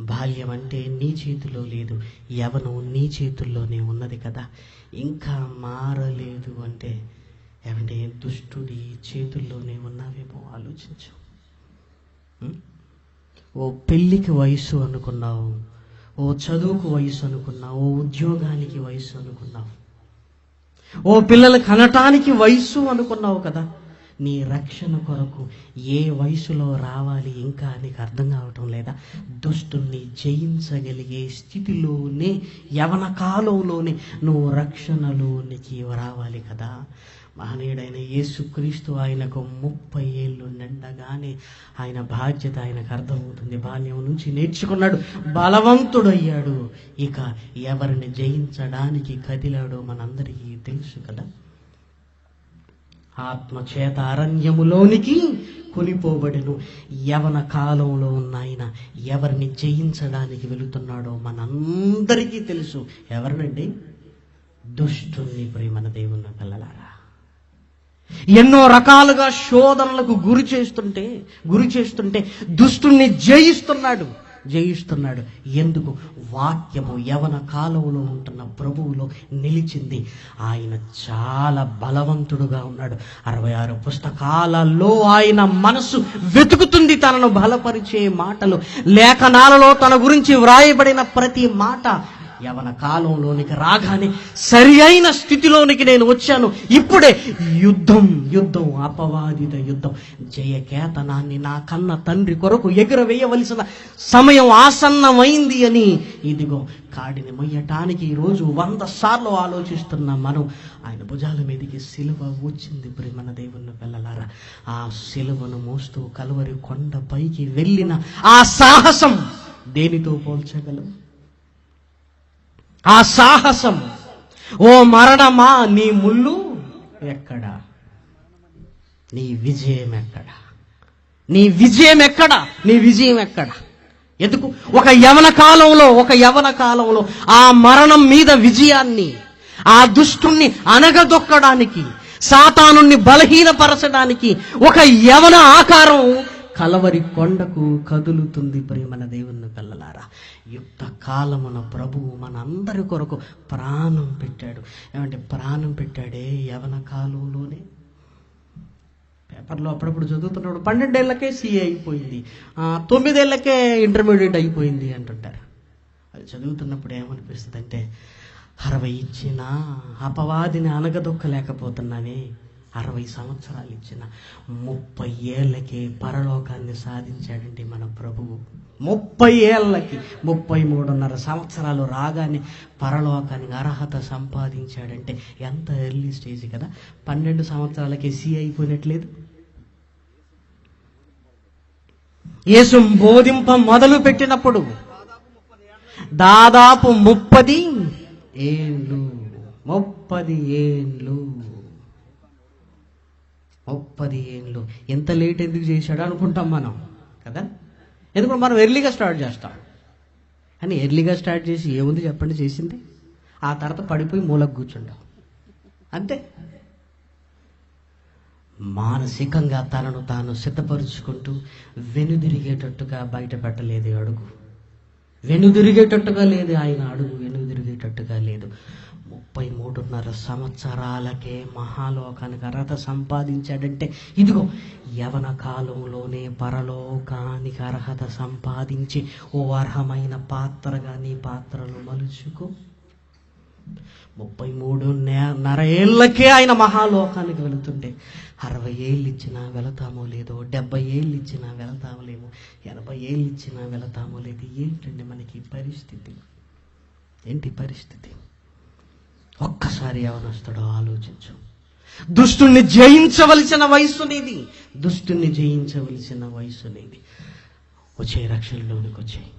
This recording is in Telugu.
బాల్యం అంటే నీ చేతిలో లేదు యవనం నీ చేతుల్లోనే ఉన్నది కదా. ఇంకా మారలేదు అంటే ఏమంటే దుష్టుడి చేతుల్లోనే ఉన్నావేమో ఆలోచించు. ఓ పెళ్ళికి వయసు అనుకున్నావు ఓ చదువుకు వయసు అనుకున్నావు ఓ ఉద్యోగానికి వయసు అనుకున్నావు ఓ పిల్లలు కనటానికి వయసు అనుకున్నావు కదా. నీ రక్షణ కొరకు ఏ వయసులో రావాలి ఇంకా నీకు అర్థం కావటం లేదా? దుష్టుని జయించగలిగే స్థితిలోనే యవన కాలంలోనే నువ్వు రక్షణలోనికి రావాలి కదా? మహనీయుడైన యేసుక్రీస్తు ఆయనకు ముప్పై ఏళ్ళు నిండగానే ఆయన బాధ్యత ఆయనకు అర్థమవుతుంది. బాల్యం నుంచి నేర్చుకున్నాడు. బలవంతుడయ్యాడు. ఇక ఎవరిని జయించడానికి కదిలాడో మనందరికీ తెలుసు కదా? ఆత్మచేత అరణ్యములోనికి కొనిపోబడిను. యవన కాలంలో ఉన్న ఆయన ఎవరిని జయించడానికి వెళుతున్నాడో మనందరికీ తెలుసు. ఎవరినండి? దుష్టుని ప్రేమన దేవుని పిల్లలారా. ఎన్నో రకాలుగా శోధనలకు గురి చేస్తుంటే గురి చేస్తుంటే దుష్టుణ్ణి జయిస్తున్నాడు. జయిస్తున్నాడు. ఎందుకు? వాక్యము యవన కాలంలో ఉంటున్న ప్రభువులో నిలిచింది. ఆయన చాలా బలవంతుడుగా ఉన్నాడు. అరవై ఆరు పుస్తకాలలో ఆయన మనసు వెతుకుతుంది తనను బలపరిచే మాటలు. లేఖనాలలో తన గురించి వ్రాయబడిన ప్రతి మాట యవన కాలంలోనికి రాగానే సరి అయిన స్థితిలోనికి నేను వచ్చాను. ఇప్పుడే యుద్ధం యుద్ధం అపవాదిత యుద్ధం. జయకేతనాన్ని నా కన్న తండ్రి కొరకు ఎగురవేయవలసిన సమయం ఆసన్నమైంది అని ఇదిగో కాడిని మొయ్యటానికి ఈరోజు వంద సార్లు ఆలోచిస్తున్న మనం. ఆయన భుజాల మీదకి సిలువ వచ్చింది ప్రేమన దేవుని పిల్లలారా. ఆ సిలువను మోస్తూ కలువరి కొండ పైకి వెళ్ళిన ఆ సాహసం దేనితో పోల్చగలం? ఆ సాహసం ఓ మరణమా నీ ముళ్ళు ఎక్కడా? నీ విజయం ఎక్కడా? నీ విజయం ఎక్కడా? నీ విజయం ఎక్కడా? ఎందుకు? ఒక యవన కాలంలో ఒక యవన కాలంలో ఆ మరణం మీద విజయాన్ని ఆ దుష్టుణ్ణి అనగదొక్కడానికి సాతానుణ్ణి బలహీనపరచడానికి ఒక యవన ఆకారం కలవరి కొండకు కదులుతుంది ప్రేమన దేవుని కల్లలారా యుక్త కాలమున ప్రభువు మనందరి కొరకు ప్రాణం పెట్టాడు. ఏమంటే ప్రాణం పెట్టాడే యవన కాలంలోనే. పేపర్లో అప్పుడప్పుడు చదువుతున్నప్పుడు పన్నెండేళ్ళకే సీఏ అయిపోయింది. తొమ్మిదేళ్ళకే ఇంటర్మీడియట్ అయిపోయింది అంటుంటారు. అది చదువుతున్నప్పుడు ఏమనిపిస్తుంది అంటే అరవై ఇచ్చిన అపవాదిని అనగదొక్కలేకపోతున్నానే. అరవై సంవత్సరాలు ఇచ్చిన ముప్పై ఏళ్ళకి పరలోకాన్ని సాధించాడండి మన ప్రభువు. ముప్పై ఏళ్ళకి ముప్పై మూడున్నర సంవత్సరాలు రాగానే పరలోకానికి అర్హత సంపాదించాడంటే ఎంత ఎర్లీ స్టేజ్ కదా? పన్నెండు సంవత్సరాలకి సి అయిపోయినట్లేదు. యేసు బోధింప మొదలు పెట్టినప్పుడు దాదాపు ముప్పది ఏండ్లు ముప్పది ఏండ్లు ముప్పది ఏండ్లు ఎంత లేట్ ఎందుకు చేశాడు అనుకుంటాం మనం కదా? ఎందుకంటే మనం ఎర్లీగా స్టార్ట్ చేస్తాం. అని ఎర్లీగా స్టార్ట్ చేసి ఏముంది చెప్పండి చేసింది? ఆ తర్వాత పడిపోయి మూలకు కూర్చుంటాం. అంతే. మానసికంగా తనను తాను సిద్ధపరుచుకుంటూ వెనుదిరిగేటట్టుగా బయట పెట్టలేదు అడుగు. వెనుదిరిగేటట్టుగా లేదు ఆయన అడుగు వెనుదిరిగేటట్టుగా లేదు. ముప్పై మూడున్నర సంవత్సరాలకే మహాలోకానికి అర్హత సంపాదించాడంటే ఇదిగో యవన కాలంలోనే పరలోకానికి అర్హత సంపాదించి ఓ అర్హమైన పాత్రగా నీ పాత్రలు మలుచుకో. ముప్పై మూడు నర ఏళ్ళకే ఆయన మహాలోకానికి వెళుతుంటే అరవై ఏళ్ళు ఇచ్చినా వెళతామో లేదో డెబ్బై ఏళ్ళు ఇచ్చినా వెళతామో లేమో ఎనభై ఏళ్ళు ఇచ్చినా వెళతామో లేదు ఏంటండి మనకి పరిస్థితి? ఏంటి పరిస్థితి? ఒక్కసారి ఎవనొస్తాడో ఆలోచించు. దుష్టుణ్ణి జయించవలసిన వయసు నీది. దుష్టుణ్ణి జయించవలసిన వయసు నీది. వచ్చే రక్షణలోనికి వచ్చాయి.